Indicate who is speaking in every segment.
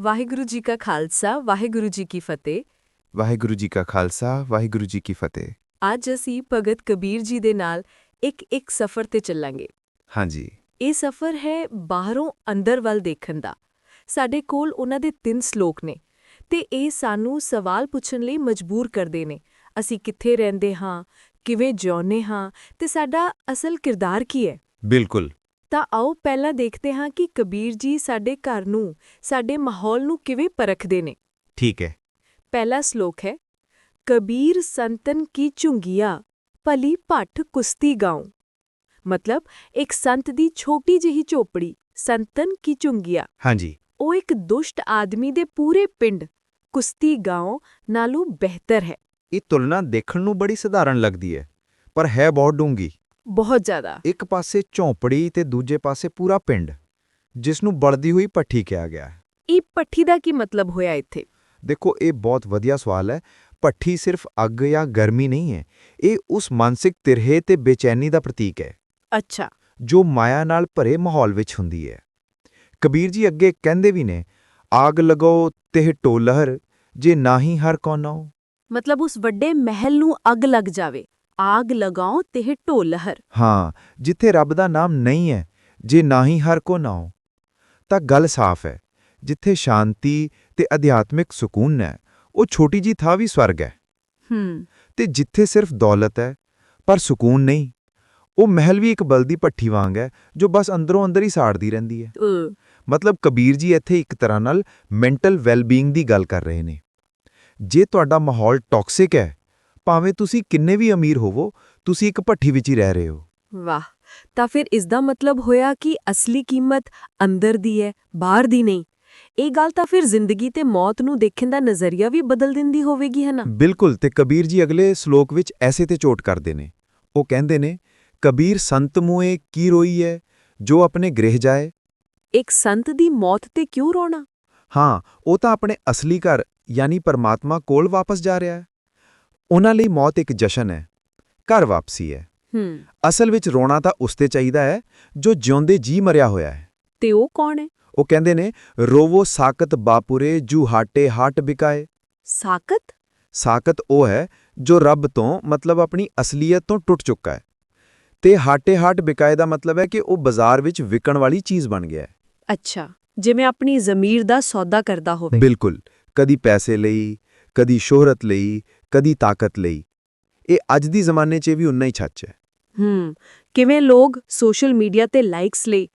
Speaker 1: ਵਾਹਿਗੁਰੂ ਜੀ ਕਾ ਖਾਲਸਾ ਵਾਹਿਗੁਰੂ ਜੀ ਕੀ ਫਤਿਹ।
Speaker 2: ਵਾਹਿਗੁਰੂ ਜੀ ਕਾ ਖਾਲਸਾ ਵਾਹਿਗੁਰੂ ਜੀ ਕੀ ਫਤਿਹ।
Speaker 1: ਅੱਜ ਅਸੀਂ ਭਗਤ ਕਬੀਰ ਜੀ ਦੇ ਨਾਲ ਇੱਕ ਇੱਕ ਸਫ਼ਰ ਤੇ ਚੱਲਾਂਗੇ।
Speaker 2: ਹਾਂਜੀ।
Speaker 1: ਇਹ ਸਫ਼ਰ ਹੈ ਬਾਹਰੋਂ ਅੰਦਰ ਵੱਲ ਦੇਖਣ ਦਾ। ਸਾਡੇ ਕੋਲ ਉਹਨਾਂ ਦੇ ਤਿੰਨ ਸ਼ਲੋਕ ਨੇ ਤੇ ਇਹ ਸਾਨੂੰ ਸਵਾਲ ਪੁੱਛਣ ਲਈ ਮਜਬੂਰ ਕਰਦੇ ਨੇ। ਅਸੀਂ ਕਿੱਥੇ ਰਹਿੰਦੇ ਹਾਂ ਕਿਵੇਂ ਜਿਉਂਦੇ ਹਾਂ ਤੇ ਸਾਡਾ ਅਸਲ ਕਿਰਦਾਰ ਕੀ ਹੈ?
Speaker 2: ਬਿਲਕੁਲ।
Speaker 1: ਤਾਂ ਆਓ ਪਹਿਲਾਂ ਦੇਖਦੇ ਹਾਂ ਕਿ ਕਬੀਰ ਜੀ ਸਾਡੇ ਘਰ ਨੂੰ ਸਾਡੇ ਮਾਹੌਲ ਨੂੰ ਕਿਵੇਂ ਪਰਖਦੇ ਨੇ।
Speaker 2: ਠੀਕ ਹੈ।
Speaker 1: ਪਹਿਲਾ ਸ਼ਲੋਕ ਹੈ ਕਬੀਰ ਸੰਤਨ ਕੀ ਝੁੰਗੀਆ ਭਲੀ ਭੱਠ ਕੁਸਤੀ ਗਾਉ। ਮਤਲਬ ਇੱਕ ਸੰਤ ਦੀ ਛੋਟੀ ਜਿਹੀ ਝੋਪੜੀ ਸੰਤਨ ਕੀ ਝੁੰਗੀਆ।
Speaker 2: ਹਾਂਜੀ।
Speaker 1: ਉਹ ਇੱਕ ਦੁਸ਼ਟ ਆਦਮੀ ਦੇ ਪੂਰੇ ਪਿੰਡ ਕੁਸਤੀ ਗਾਉ ਨਾਲੋਂ ਬਿਹਤਰ ਹੈ।
Speaker 2: ਇਹ ਤੁਲਨਾ ਦੇਖਣ ਨੂੰ ਬੜੀ ਸਧਾਰਨ ਲੱਗਦੀ ਹੈ ਪਰ ਹੈ ਬਹੁਤ ਡੂੰਗੀ
Speaker 1: ਬਹੁਤ ਜ਼ਿਆਦਾ।
Speaker 2: ਇੱਕ ਪਾਸੇ ਝੌਂਪੜੀ ਤੇ ਦੂਜੇ ਪਾਸੇ ਪੂਰਾ ਪਿੰਡ ਜਿਸ ਨੂੰ ਬਲਦੀ ਹੋਈ ਪੱਠੀ ਕਿਹਾ ਗਿਆ ਹੈ।
Speaker 1: ਇਹ ਪੱਠੀ ਦਾ ਕੀ ਮਤਲਬ ਹੋਇਆ ਇੱਥੇ?
Speaker 2: ਦੇਖੋ ਇਹ ਬਹੁਤ ਵਧੀਆ ਸਵਾਲ ਹੈ। ਪੱਠੀ ਸਿਰਫ ਅੱਗ ਜਾਂ ਗਰਮੀ ਨਹੀਂ ਹੈ। ਇਹ ਉਸ ਮਾਨਸਿਕ ਤਿਰਹੇ ਤੇ ਬੇਚੈਨੀ ਦਾ ਪ੍ਰਤੀਕ ਹੈ।
Speaker 1: ਅੱਛਾ।
Speaker 2: ਜੋ ਮਾਇਆ ਨਾਲ ਭਰੇ ਮਾਹੌਲ ਵਿੱਚ ਹੁੰਦੀ ਹੈ। ਕਬੀਰ ਜੀ ਅੱਗੇ ਕਹਿੰਦੇ ਵੀ ਨੇ ਆਗ ਲਗਾਓ ਤੇ ਢੋਲਹਰ ਜੇ ਨਾਹੀ ਹਰ ਕੋਨੋ
Speaker 1: ਮਤਲਬ ਉਸ ਵੱਡੇ ਮਹਿਲ ਨੂੰ ਅੱਗ ਲੱਗ ਜਾਵੇ। ਆਗ ਲਗਾਓ ਤੇ ਢੋਲਹਰ
Speaker 2: ਹਾਂ ਜਿੱਥੇ ਰੱਬ ਦਾ ਨਾਮ ਨਹੀਂ ਹੈ ਜੇ ਨਾਹੀ ਹਰ ਕੋ ਨਾਉ ਤਾਂ ਗੱਲ ਸਾਫ਼ ਹੈ ਜਿੱਥੇ ਸ਼ਾਂਤੀ ਤੇ ਅਧਿਆਤਮਿਕ ਸਕੂਨ ਹੈ ਉਹ ਛੋਟੀ ਜੀ ਥਾਂ ਵੀ ਸਵਰਗ ਹੈ।
Speaker 1: ਹੂੰ।
Speaker 2: ਤੇ ਜਿੱਥੇ ਸਿਰਫ ਦੌਲਤ ਹੈ ਪਰ ਸਕੂਨ ਨਹੀਂ ਉਹ ਮਹਿਲ ਵੀ ਇੱਕ ਬਲਦੀ ਪੱਠੀ ਵਾਂਗ ਹੈ ਜੋ ਬਸ ਅੰਦਰੋਂ ਅੰਦਰ ਹੀ ਸਾੜਦੀ ਰਹਿੰਦੀ ਹੈ। ਮਤਲਬ ਕਬੀਰ ਜੀ ਇੱਥੇ ਇੱਕ ਤਰ੍ਹਾਂ ਨਾਲ ਮੈਂਟਲ ਵੈਲਬੀਇੰਗ ਦੀ ਗੱਲ ਕਰ ਰਹੇ ਨੇ। ਜੇ ਤੁਹਾਡਾ ਮਾਹੌਲ ਟੌਕਸਿਕ ਹੈ ਭਾਵੇਂ ਤੁਸੀਂ ਕਿੰਨੇ ਵੀ ਅਮੀਰ ਹੋਵੋ ਤੁਸੀਂ ਇੱਕ ਭੱਠੀ ਵਿੱਚ ਹੀ ਰਹਿ ਰਹੇ ਹੋ।
Speaker 1: ਵਾਹ ਤਾਂ ਫਿਰ ਇਸ ਦਾ ਮਤਲਬ ਹੋਇਆ ਕਿ ਅਸਲੀ ਕੀਮਤ ਅੰਦਰ ਦੀ ਹੈ ਬਾਹਰ ਦੀ ਨਹੀਂ। ਇਹ ਗੱਲ ਤਾਂ ਫਿਰ ਜ਼ਿੰਦਗੀ ਤੇ ਮੌਤ ਨੂੰ ਦੇਖਣ ਦਾ ਨਜ਼ਰੀਆ ਵੀ ਬਦਲ ਦਿੰਦੀ ਹੋਵੇਗੀ ਹੈ ਨਾ?
Speaker 2: ਬਿਲਕੁਲ ਤੇ ਕਬੀਰ ਜੀ ਅਗਲੇ ਸ਼ਲੋਕ ਵਿੱਚ ਐਸੇ ਤੇ ਚੋਟ ਕਰਦੇ ਨੇ। ਉਹ ਕਹਿੰਦੇ ਨੇ ਕਬੀਰ ਸੰਤ ਮੂਏ ਕੀ ਰੋਈ ਹੈ ਜੋ ਆਪਣੇ ਗ੍ਰਹਿ ਜਾਏ?
Speaker 1: ਇੱਕ ਸੰਤ ਦੀ ਮੌਤ ਤੇ ਕਿਉਂ ਰੋਣਾ?
Speaker 2: ਹਾਂ ਉਹ ਤਾਂ ਆਪਣੇ ਅਸਲੀ ਘਰ ਯਾਨੀ ਪਰਮਾਤਮਾ ਕੋਲ ਵਾਪਸ ਜਾ ਰਿਹਾ ਹੈ ਉਹਨਾਂ ਲਈ ਮੌਤ ਇੱਕ ਜਸ਼ਨ ਹੈ। ਘਰ ਵਾਪਸੀ ਹੈ।
Speaker 1: ਹੂੰ।
Speaker 2: ਅਸਲ ਵਿੱਚ ਰੋਣਾ ਤਾਂ ਉਸ ਤੇ ਚਾਹੀਦਾ ਹੈ ਜੋ ਜਿਉਂਦੇ ਜੀ ਮਰਿਆ ਹੋਇਆ ਹੈ।
Speaker 1: ਤੇ ਉਹ ਕੌਣ ਹੈ?
Speaker 2: ਉਹ ਕਹਿੰਦੇ ਨੇ ਰੋਵੋ ਸਾਕਤ ਬਾਪੁਰੇ ਜੂ ਹਾਟੇ ਹਾਟ ਬਿਕਾਏ।
Speaker 1: ਸਾਕਤ?
Speaker 2: ਸਾਕਤ ਉਹ ਹੈ ਜੋ ਰੱਬ ਤੋਂ ਮਤਲਬ ਆਪਣੀ ਅਸਲੀਅਤ ਤੋਂ ਟੁੱਟ ਚੁੱਕਾ ਹੈ। ਤੇ ਹਾਟੇ ਹਾਟ ਬਿਕਾਏ ਦਾ ਮਤਲਬ ਹੈ ਕਿ ਉਹ ਬਾਜ਼ਾਰ ਵਿੱਚ ਵਿਕਣ ਵਾਲੀ ਚੀਜ਼ ਬਣ ਗਿਆ ਹੈ।
Speaker 1: ਅੱਛਾ ਜਿਵੇਂ ਆਪਣੀ ਜ਼ਮੀਰ ਦਾ ਸੌਦਾ ਕਰਦਾ ਹੋਵੇ।
Speaker 2: ਬਿਲਕੁਲ। ਕਦੀ ਪੈਸੇ ਲਈ ਕਦੀ ਸ਼ੋਹਰਤ ਲਈ ਕਦੀ ਤਾਕਤ ਲਈ। ਇਹ ਅੱਜ ਦੀ ਜ਼ਮਾਨੇ 'ਚ ਵੀ ਉਨਾ ਹੀ ਸੱਚ ਹੈ।
Speaker 1: ਹੂੰ ਕਿਵੇਂ ਲੋਕ ਸੋਸ਼ਲ ਮੀਡੀਆ ਤੇ ਲਾਈਕਸ ਲਈ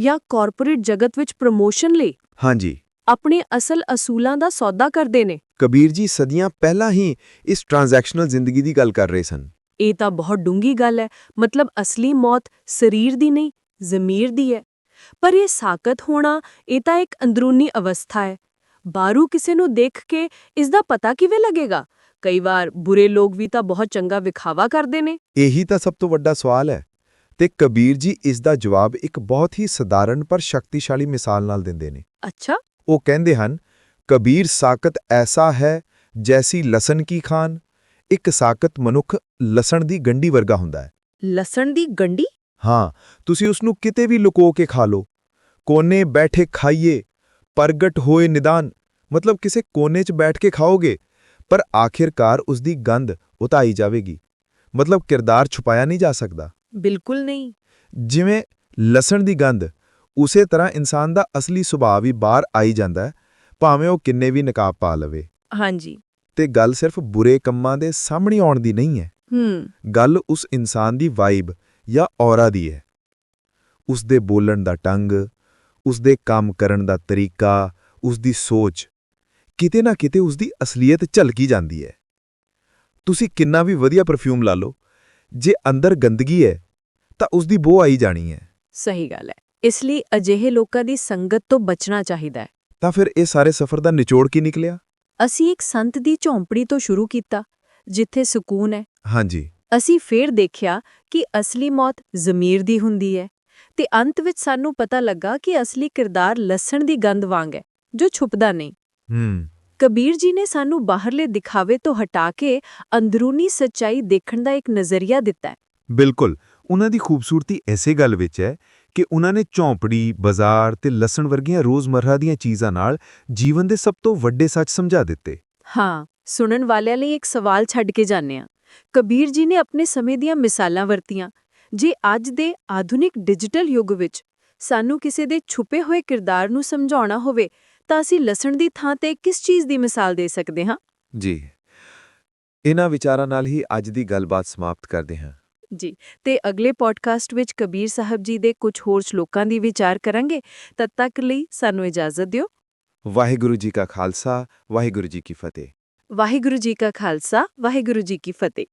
Speaker 1: ਜਾਂ ਕਾਰਪੋਰੇਟ ਜਗਤ ਵਿੱਚ ਪ੍ਰਮੋਸ਼ਨ ਲਈ
Speaker 2: ਹਾਂਜੀ।
Speaker 1: ਆਪਣੇ ਅਸਲ ਅਸੂਲਾਂ ਦਾ ਸੌਦਾ ਕਰਦੇ ਨੇ?
Speaker 2: ਕਬੀਰ ਜੀ ਸਦੀਆਂ ਪਹਿਲਾਂ ਹੀ ਇਸ ਟ੍ਰਾਂਜੈਕਸ਼ਨਲ ਜ਼ਿੰਦਗੀ ਦੀ ਗੱਲ ਕਰ ਰਹੇ ਸਨ।
Speaker 1: ਇਹ ਤਾਂ ਬਹੁਤ ਡੂੰਗੀ ਗੱਲ ਹੈ। ਮਤਲਬ ਅਸਲੀ ਮੌਤ ਸਰੀਰ ਦੀ ਨਹੀਂ ਜ਼ਮੀਰ ਦੀ ਹੈ। ਪਰ ਇਹ ਸਾਕਤ ਹੋਣਾ ਇਹ ਤਾਂ ਇੱਕ ਅੰਦਰੂਨੀ ਅਵਸਥਾ ਹੈ। ਬਾਰੂ ਕਿਸੇ ਨੂੰ ਦੇਖ ਕੇ ਇਸ ਦਾ ਪਤਾ ਕਿਵੇਂ ਲੱਗੇਗਾ? ਕਈ ਵਾਰ ਬੁਰੇ ਲੋਕ ਵੀ ਤਾਂ ਬਹੁਤ ਚੰਗਾ ਵਿਖਾਵਾ ਕਰਦੇ ਨੇ।
Speaker 2: ਇਹੀ ਤਾਂ ਸਭ ਤੋਂ ਵੱਡਾ ਸਵਾਲ ਹੈ ਤੇ ਕਬੀਰ ਜੀ ਇਸ ਦਾ ਜਵਾਬ ਇੱਕ ਬਹੁਤ ਹੀ ਸਧਾਰਨ ਪਰ ਸ਼ਕਤੀਸ਼ਾਲੀ ਮਿਸਾਲ ਨਾਲ ਦਿੰਦੇ ਨੇ।
Speaker 1: ਅੱਛਾ।
Speaker 2: ਉਹ ਕਹਿੰਦੇ ਹਨ ਕਬੀਰ ਸਾਕਤ ਐਸਾ ਹੈ ਜੈਸੀ ਲਸਣ ਕੀ ਖਾਨ। ਇੱਕ ਸਾਕਤ ਮਨੁੱਖ ਲਸਣ ਦੀ ਗੰਢੀ ਵਰਗਾ ਹੁੰਦਾ ਹੈ।
Speaker 1: ਲਸਣ ਦੀ ਗੰਢੀ?
Speaker 2: ਹਾਂ ਤੁਸੀਂ ਉਸ ਨੂੰ ਕਿਤੇ ਵੀ ਲੁਕੋ ਕੇ ਖਾ ਲਓ। ਕੋਨੇ ਬੈਠੇ ਖਾਈਏ ਪ੍ਰਗਟ ਹੋਏ ਨਿਦਾਨ। ਮਤਲਬ ਕਿਸੇ ਕੋਨੇ 'ਚ ਬੈਠ ਕੇ ਖਾਓਗੇ ਪਰ ਆਖਿਰਕਾਰ ਉਸ ਦੀ ਗੰਧ ਉਤਾਈ ਜਾਵੇਗੀ। ਮਤਲਬ ਕਿਰਦਾਰ ਛੁਪਾਇਆ ਨਹੀਂ ਜਾ ਸਕਦਾ।
Speaker 1: ਬਿਲਕੁਲ ਨਹੀਂ।
Speaker 2: ਜਿਵੇਂ ਲਸਣ ਦੀ ਗੰਧ ਉਸੇ ਤਰ੍ਹਾਂ ਇਨਸਾਨ ਦਾ ਅਸਲੀ ਸੁਭਾਅ ਵੀ ਬਾਹਰ ਆਈ ਜਾਂਦਾ ਹੈ ਭਾਵੇਂ ਉਹ ਕਿੰਨੇ ਵੀ ਨਕਾਬ ਪਾ ਲਵੇ।
Speaker 1: ਹਾਂਜੀ।
Speaker 2: ਤੇ ਗੱਲ ਸਿਰਫ ਬੁਰੇ ਕੰਮਾਂ ਦੇ ਸਾਹਮਣੇ ਆਉਣ ਦੀ ਨਹੀਂ ਹੈ।
Speaker 1: ਹੂੰ।
Speaker 2: ਗੱਲ ਉਸ ਇਨਸਾਨ ਦੀ ਵਾਈਬ ਜਾਂ ਔਰਾ ਦੀ ਹੈ। ਉਸ ਦੇ ਬੋਲਣ ਦਾ ਢੰਗ ਉਸ ਦੇ ਕੰਮ ਕਰਨ ਦਾ ਤਰੀਕਾ ਉਸ ਦੀ ਸੋਚ ਕਿਤੇ ਨਾ ਕਿਤੇ ਉਸ ਦੀ ਅਸਲੀਅਤ ਝਲਕੀ ਜਾਂਦੀ ਹੈ। ਤੁਸੀਂ ਕਿੰਨਾ ਵੀ ਵਧੀਆ ਪਰਫਿਊਮ ਲਾ ਲਓ ਜੇ ਅੰਦਰ ਗੰਦਗੀ ਹੈ ਤਾਂ ਉਸ ਦੀ ਬੋ ਆਈ ਜਾਣੀ ਹੈ।
Speaker 1: ਸਹੀ ਗੱਲ ਹੈ। ਇਸ ਲਈ ਅਜਿਹੇ ਲੋਕਾਂ ਦੀ ਸੰਗਤ ਤੋਂ ਬਚਣਾ ਚਾਹੀਦਾ ਹੈ।
Speaker 2: ਤਾਂ ਫਿਰ ਇਹ ਸਾਰੇ ਸਫ਼ਰ ਦਾ ਨਿਚੋੜ ਕੀ ਨਿਕਲਿਆ?
Speaker 1: ਅਸੀਂ ਇੱਕ ਸੰਤ ਦੀ ਝੌਂਪੜੀ ਤੋਂ ਸ਼ੁਰੂ ਕੀਤਾ ਜਿੱਥੇ ਸਕੂਨ ਹੈ।
Speaker 2: ਹਾਂਜੀ।
Speaker 1: ਅਸੀਂ ਫੇਰ ਦੇਖਿਆ ਕਿ ਅਸਲੀ ਮੌਤ ਜ਼ਮੀਰ ਦੀ ਹੁੰਦੀ ਹੈ ਤੇ ਅੰਤ ਵਿੱਚ ਸਾਨੂੰ ਪਤਾ ਲੱਗਾ ਕਿ ਅਸਲੀ ਕਿਰਦਾਰ ਲਸਣ ਦੀ ਗੰਧ ਵਾਂਗ ਹੈ ਜੋ ਛੁਪਦਾ ਨਹੀਂ।
Speaker 2: ਹੂੰ।
Speaker 1: ਕਬੀਰ ਜੀ ਨੇ ਸਾਨੂੰ ਬਾਹਰਲੇ ਦਿਖਾਵੇ ਤੋਂ ਹਟਾ ਕੇ ਅੰਦਰੂਨੀ ਸੱਚਾਈ ਦੇਖਣ ਦਾ ਇੱਕ ਨਜ਼ਰੀਆ ਦਿੱਤਾ
Speaker 2: ਬਿਲਕੁਲ। ਉਹਨਾਂ ਦੀ ਖੂਬਸੂਰਤੀ ਐਸੇ ਗੱਲ ਵਿੱਚ ਹੈ ਕਿ ਉਹਨਾਂ ਨੇ ਝੌਂਪੜੀ ਬਾਜ਼ਾਰ ਤੇ ਲਸਣ ਵਰਗੀਆਂ ਰੋਜ਼ਮਰਰਾ ਦੀਆਂ ਚੀਜ਼ਾਂ ਨਾਲ ਜੀਵਨ ਦੇ ਸਭ ਤੋਂ ਵੱਡੇ ਸੱਚ ਸਮਝਾ ਦਿੱਤੇ।
Speaker 1: ਹਾਂ ਸੁਣਨ ਵਾਲਿਆਂ ਲਈ ਇੱਕ ਸਵਾਲ ਛੱਡ ਕੇ ਜਾਂਦੇ ਹਾਂ। ਕਬੀਰ ਜੀ ਨੇ ਆਪਣੇ ਸਮੇਂ ਦੀਆਂ ਮਿਸਾਲਾਂ ਵਰਤੀਆਂ। ਜੇ ਅੱਜ ਦੇ ਆਧੁਨਿਕ ਡਿਜੀਟਲ ਯੁੱਗ ਵਿੱਚ ਸਾਨੂੰ ਕਿਸੇ ਦੇ ਛੁਪੇ ਹੋਏ ਕਿਰਦਾਰ ਨੂੰ ਸਮਝਾਉਣਾ ਹੋਵੇ ਤਾਂ ਅਸੀਂ ਲਸਣ ਦੀ ਥਾਂ ਤੇ ਕਿਸ ਚੀਜ਼ ਦੀ ਮਿਸਾਲ ਦੇ ਸਕਦੇ ਹਾਂ?
Speaker 2: ਜੀ। ਇਹਨਾਂ ਵਿਚਾਰਾਂ ਨਾਲ ਹੀ ਅੱਜ ਦੀ ਗੱਲਬਾਤ ਸਮਾਪਤ ਕਰਦੇ ਹਾਂ।
Speaker 1: ਜੀ। ਤੇ ਅਗਲੇ ਪੋਡਕਾਸਟ ਵਿੱਚ ਕਬੀਰ ਸਾਹਿਬ ਜੀ ਦੇ ਕੁਝ ਹੋਰ ਸ਼ਲੋਕਾਂ ਦੀ ਵਿਚਾਰ ਕਰਾਂਗੇ ਤਦ ਤੱਕ ਲਈ ਸਾਨੂੰ ਇਜਾਜ਼ਤ ਦਿਓ।
Speaker 2: ਵਾਹਿਗੁਰੂ ਜੀ ਕਾ ਖਾਲਸਾ ਵਾਹਿਗੁਰੂ ਜੀ ਕੀ ਫਤਿਹ।
Speaker 1: ਵਾਹਿਗੁਰੂ ਜੀ ਕਾ ਖਾਲਸਾ ਵਾਹਿਗੁਰੂ ਜੀ ਕੀ ਫਤਿਹ।